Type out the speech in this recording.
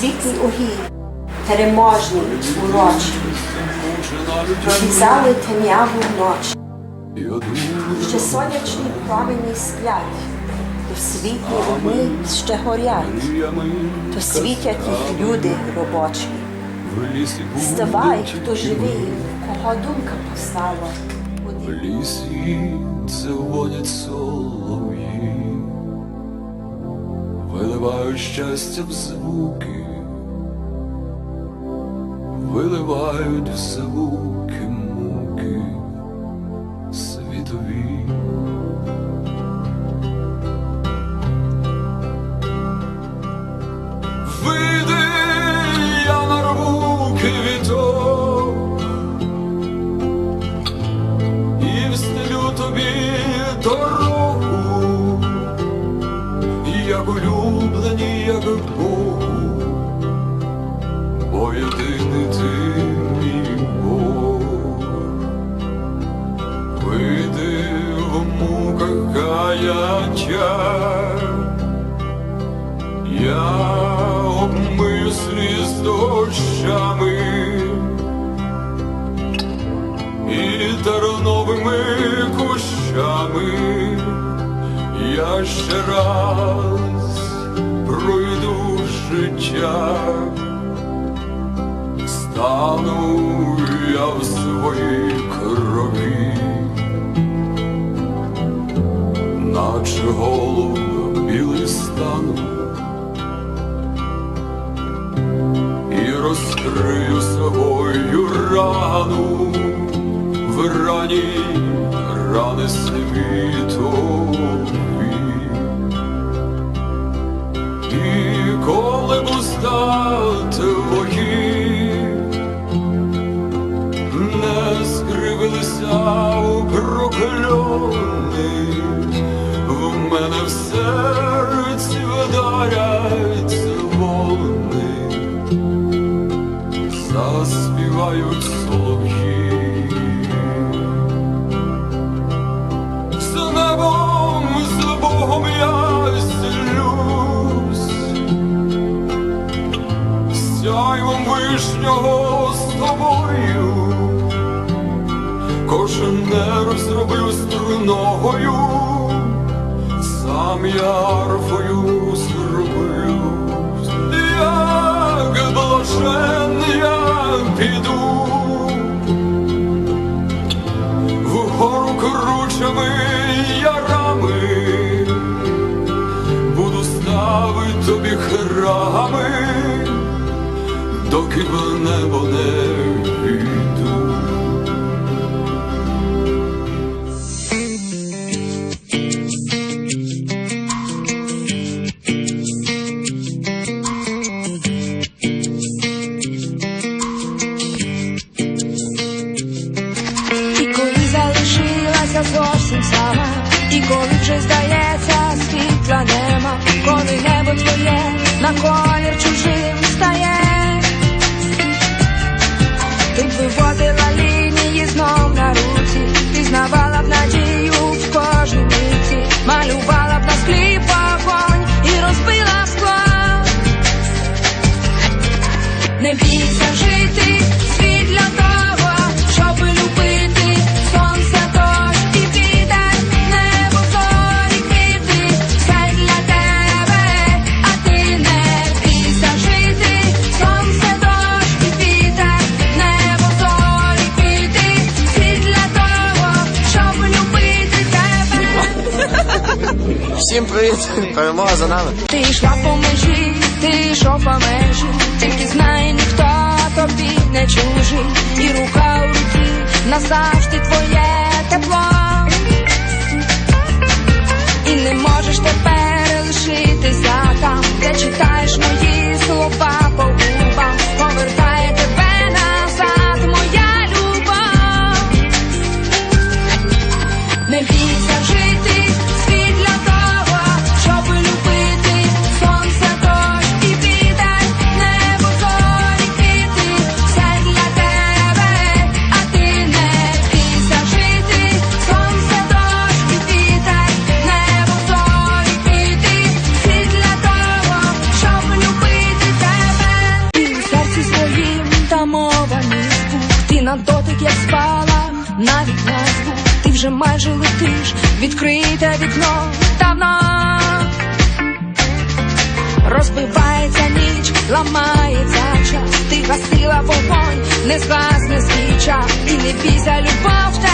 світлий огінь, переможний, урочий. Прорізали темняву ноч, ще сонячні промені сплять, то світлі вогни ще горять, то світять їх люди робочі. Вставай, хто живий, кого думка постала. В лісі дзвонять солов'ї, виливають щастя в звуки, виливають в звуки каяття, я обмию сліз дощами. І терновими кущами. Я ще раз пройду життя, стану я в своїй крові, наче голуб білий стану. і розкрию собою рану в рані рани світові. Вишнього з тобою, кожен нерв зроблю струною, сам я арфою зроблю, як блажен я піду. Вгору кручами ярами, буду ставити тобі храми, доки в небо не піду. Коли залишилася зовсім сама, і коли вже здається, світла нема, коли небо твоє на колір Всім привіт! Перемога за нами. Ти йшла по межі, ти йшов по межі, тільки знай, ніхто тобі не чужий, і рука у руці назавжди твоє тепло. Навіть назву, ти вже майже летиш, відкрите вікно давно. Розбивається ніч, ламається час, ти гасила вогонь, не згасне свіча, і не бійся, любов.